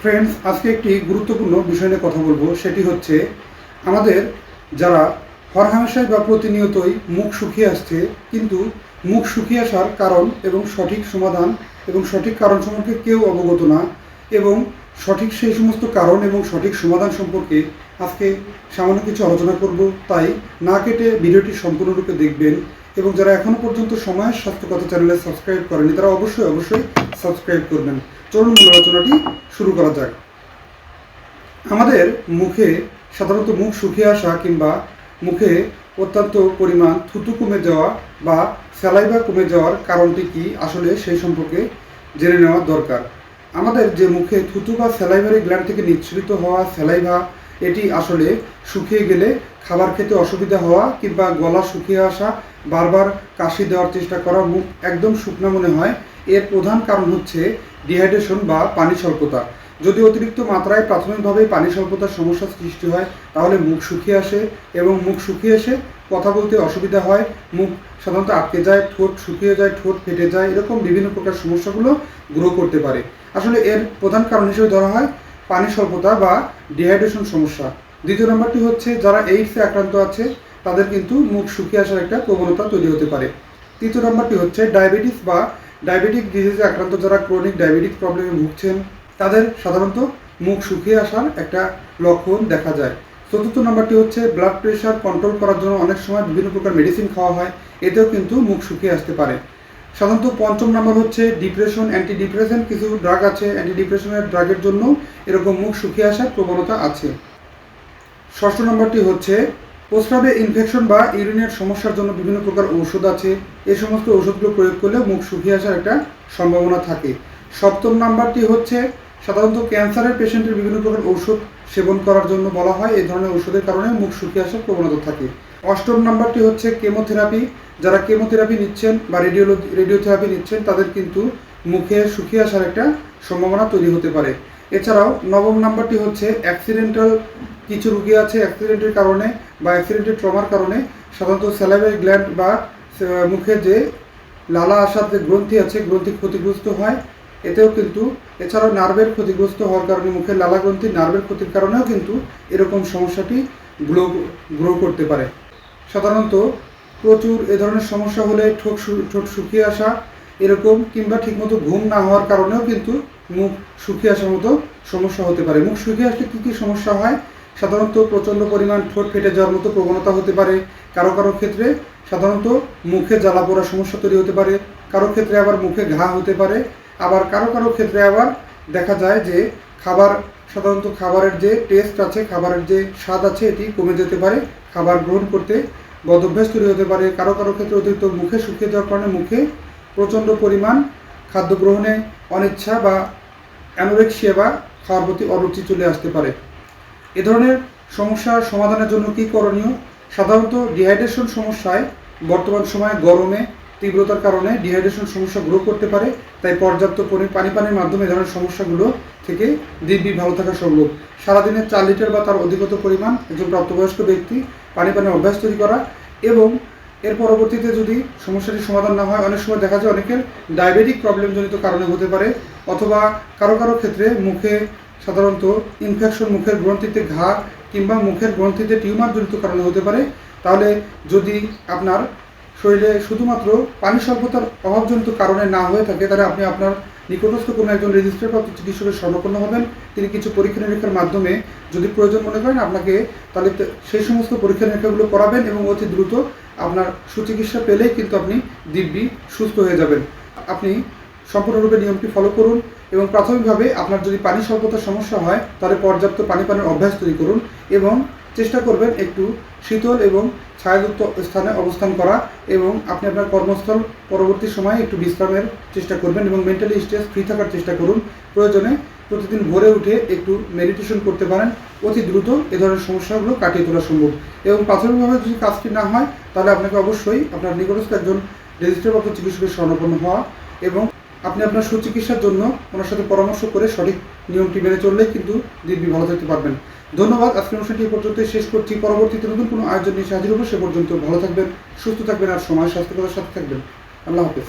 Friends আজকে একটি গুরুত্বপূর্ণ বিষয় নিয়ে কথা বলব। সেটি হচ্ছে, আমাদের যারা হরহামেশায় বা প্রতিনিয়তই মুখ শুকিয়ে আসছে, কিন্তু মুখ শুকিয়ে আসার কারণ এবং সঠিক সমাধান এবং সঠিক কারণ সম্পর্কে কেউ অবগত না এবং সঠিক সেই সমস্ত কারণ এবং সঠিক সমাধান সম্পর্কে আজকে সামান্য কিছু আলোচনা করব। তাই না কেটে ভিডিওটি সম্পূর্ণরূপে দেখবেন। এবং যারা এখনও পর্যন্ত সময়ের স্বাস্থ্য কথা চ্যানেলে সাবস্ক্রাইব করেনি তারা অবশ্যই অবশ্যই সাবস্ক্রাইব করবেন। চলুন মূল আলোচনাটি শুরু করা যাক। আমাদের মুখে সাধারণত মুখ শুকিয়ে আসা কিংবা মুখে অত্যন্ত পরিমাণ থুতু কমে যাওয়া বা স্যালাইভা কমে যাওয়ার কারণটি কি আসলে সেই সম্পর্কে জেনে নেওয়া দরকার। আমাদের যে মুখে থুতু বা স্যালাইভারি গ্ল্যান্ড থেকে নিঃসৃত হওয়া স্যালাইভা এটি আসলে শুকিয়ে গেলে খাবার খেতে অসুবিধা হওয়া কিংবা গলা শুকিয়ে আসা বারবার কাশি দেওয়ার চেষ্টা করা মুখ একদম শুকনো মনে হয়। এর প্রধান কারণ হচ্ছে ডিহাইড্রেশন বা পানি স্বল্পতা। যদি অতিরিক্ত মাত্রায় প্রাথমিকভাবে পানি স্বল্পতার সমস্যার সৃষ্টি হয়, তাহলে মুখ শুকিয়ে আসে এবং মুখ শুকিয়ে এসে কথা বলতে অসুবিধা হয়। মুখ সাধারণত আটকে যায়, ঠোঁট শুকিয়ে যায়, ঠোঁট ফেটে যায়, এরকম বিভিন্ন প্রকার সমস্যাগুলো গ্রো করতে পারে। আসলে এর প্রধান কারণ হিসেবে ধরা হয় পানি স্বল্পতা বা ডিহাইড্রেশন সমস্যা। দ্বিতীয় নম্বরটি হচ্ছে, যারা এইডসে আক্রান্ত আছে, তাদের কিন্তু মুখ শুকিয়ে আসার একটা প্রবণতা তৈরি হতে পারে। তৃতীয় নম্বরটি হচ্ছে ডায়াবেটিস বা ডায়াবেটিক ডিজিজে আক্রান্ত যারা ক্রনিক ডায়াবেটিক প্রবলেমে ভুগছেন, তাদের সাধারণত মুখ শুকিয়ে আসার একটা লক্ষণ দেখা যায়। চতুর্থ নম্বরটি হচ্ছে ব্লাড প্রেশার কন্ট্রোল করার জন্য অনেক সময় বিভিন্ন প্রকার মেডিসিন খাওয়া হয়, এতেও কিন্তু মুখ শুকিয়ে আসতে পারে। সাধারণত পঞ্চম নম্বর হচ্ছে ডিপ্রেশন অ্যান্টি ডিপ্রেশন কিছু ড্রাগ আছে। অ্যান্টি ডিপ্রেশনের ড্রাগের জন্য এরকম মুখ শুকিয়ে আসার প্রবণতা আছে। ষষ্ঠ নম্বরটি হচ্ছে প্রস্রাবে ইনফেকশন বা ইউরিনের সমস্যার জন্য বিভিন্ন প্রকার ঔষধ আছে। এই সমস্ত ওষুধগুলো প্রয়োগ করলে মুখ শুকিয়ে আসার একটা সম্ভাবনা থাকে। সপ্তম নাম্বারটি হচ্ছে সাধারণত ক্যান্সারের পেশেন্টের বিভিন্ন প্রকার ঔষধ সেবন করার জন্য বলা হয়। এই ধরনের ওষুধের কারণে মুখ শুকিয়ে আসার প্রবণতা থাকে। অষ্টম নাম্বারটি হচ্ছে কেমোথেরাপি। যারা কেমোথেরাপি নিচ্ছেন বা রেডিওলজি রেডিওথেরাপি নিচ্ছেন, তাদের কিন্তু মুখে শুকিয়ে আসার একটা সম্ভাবনা তৈরি হতে পারে। এছাড়াও নবম নাম্বারটি হচ্ছে অ্যাক্সিডেন্টাল কিছু রুগী আছে অ্যাক্সিডেন্টের কারণে বা অ্যাক্সিডেন্টের ট্রমার কারণে। সাধারণত স্যালাইভারি গ্ল্যান্ড বা মুখে যে লালা আসার যে গ্রন্থি আছে, গ্রন্থি ক্ষতিগ্রস্ত হয়। এতেও কিন্তু এছাড়াও নার্ভের ক্ষতিগ্রস্ত হওয়ার কারণে মুখের লালা গ্রন্থি নার্ভের ক্ষতির কারণেও কিন্তু এরকম সমস্যাটি গ্রো গ্রো করতে পারে। সাধারণত প্রচুর এ ধরনের সমস্যা হলে ঠোঁট ঠোঁট শুকিয়ে আসা এরকম কিংবা ঠিকমতো ঘুম না হওয়ার কারণেও কিন্তু মুখ শুকিয়ে আসার মতো সমস্যা হতে পারে। মুখ শুকিয়ে আসলে কী কী সমস্যা হয়? সাধারণত প্রচণ্ড পরিমাণ ঠোঁট ফেটে যাওয়ার মতো প্রবণতা হতে পারে। কারও কারও ক্ষেত্রে সাধারণত মুখে জ্বালা পোড়া সমস্যা তৈরি হতে পারে। কারও ক্ষেত্রে আবার মুখে ঘা হতে পারে। আবার কারও কারও ক্ষেত্রে আবার দেখা যায় যে খাবার, সাধারণত খাবারের যে টেস্ট আছে, খাবারের যে স্বাদ আছে, এটি কমে যেতে পারে। খাবার গ্রহণ করতে বদভ্যাস তৈরি হতে পারে। কারও কারও ক্ষেত্রে অতিরিক্ত মুখে শুকিয়ে যাওয়ার কারণে মুখে প্রচণ্ড পরিমাণ খাদ্য গ্রহণে অনিচ্ছা বা অ্যানোরেক্সিয়া বা খাওয়ার প্রতি অরুচি চলে আসতে পারে। এ ধরনের সমস্যার সমাধানের জন্য কী করণীয়? সাধারণত ডিহাইড্রেশন সমস্যায় বর্তমান সময়ে গরমে তীব্রতার কারণে ডিহাইড্রেশন সমস্যা গ্রো করতে পারে। তাই পর্যাপ্ত পরি- পানি পানির মাধ্যমে এ ধরনের সমস্যাগুলো থেকে দিব্যি ভালো থাকা সম্ভব। সারাদিনে চার লিটার বা তার অধিকতর পরিমাণ একজন প্রাপ্তবয়স্ক ব্যক্তি পানি পানের অভ্যাস তৈরি করা এবং এর পরবর্তীতে যদি সমস্যাটির সমাধান না হয়, অনেক সময় দেখা যায় অনেকের ডায়াবেটিক প্রবলেমজনিত কারণে হতে পারে অথবা কারও কারও ক্ষেত্রে মুখে সাধারণত ইনফেকশন মুখের গ্রন্থিতে ঘা কিংবা মুখের গ্রন্থিতে টিউমার জনিত কারণে হতে পারে। তাহলে যদি আপনার শরীরে শুধুমাত্র পানি স্বল্পতার অভাবজনিত কারণে না হয়ে থাকে, তাহলে আপনি আপনার নিকটস্থ কোনো একজন রেজিস্টার প্রাপ্ত চিকিৎসকের স্বর্ণপন্ন হবেন, তিনি কিছু পরীক্ষা নিরীক্ষার মাধ্যমে যদি প্রয়োজন মনে করেন আপনাকে তাহলে সেই সমস্ত পরীক্ষা নিরীক্ষাগুলো করাবেন এবং অতি দ্রুত আপনার সুচিকিৎসা পেলেই কিন্তু আপনি দিব্যি সুস্থ হয়ে যাবেন। আপনি সম্পূর্ণরূপে নিয়মটি ফলো করুন এবং প্রাথমিকভাবে আপনার যদি পানি স্বল্পতার সমস্যা হয়, তাহলে পর্যাপ্ত পানি পানের অভ্যাস তৈরি করুন এবং চেষ্টা করবেন একটু শীতল এবং ছায়াযুক্ত স্থানে অবস্থান করা এবং আপনি আপনার কর্মস্থল পরবর্তী সময়ে একটু বিশ্রামের চেষ্টা করবেন এবং মেন্টালি স্ট্রেস ফ্রি থাকার চেষ্টা করুন। প্রয়োজনে প্রতিদিন ভোরে উঠে একটু মেডিটেশন করতে পারেন। অতি দ্রুত এ ধরনের সমস্যাগুলো কাটিয়ে তোলা সম্ভব। এবং প্রাথমিকভাবে যদি কাজটি না হয়, তাহলে আপনাকে অবশ্যই আপনার নিকটস্থ একজন রেজিস্টারপ্রাপ্ত চিকিৎসকের স্বর্ণপন্ন হওয়া এবং আপনি আপনার সুচিকিৎসার জন্য ওনার সাথে পরামর্শ করে সঠিক নিয়মটি মেনে চললে কিন্তু দিব্যি ভালো থাকতে পারবেন। ধন্যবাদ, আজকের অনুষ্ঠানটি এ পর্যন্ত শেষ করছি। পরবর্তীতে নতুন কোনো আয়োজন নিয়ে হাজির হব, সে পর্যন্ত ভালো থাকবেন, সুস্থ থাকবেন, আর সময়, স্বাস্থ্যকতার সাথে থাকবেন। আল্লাহ হাফেজ।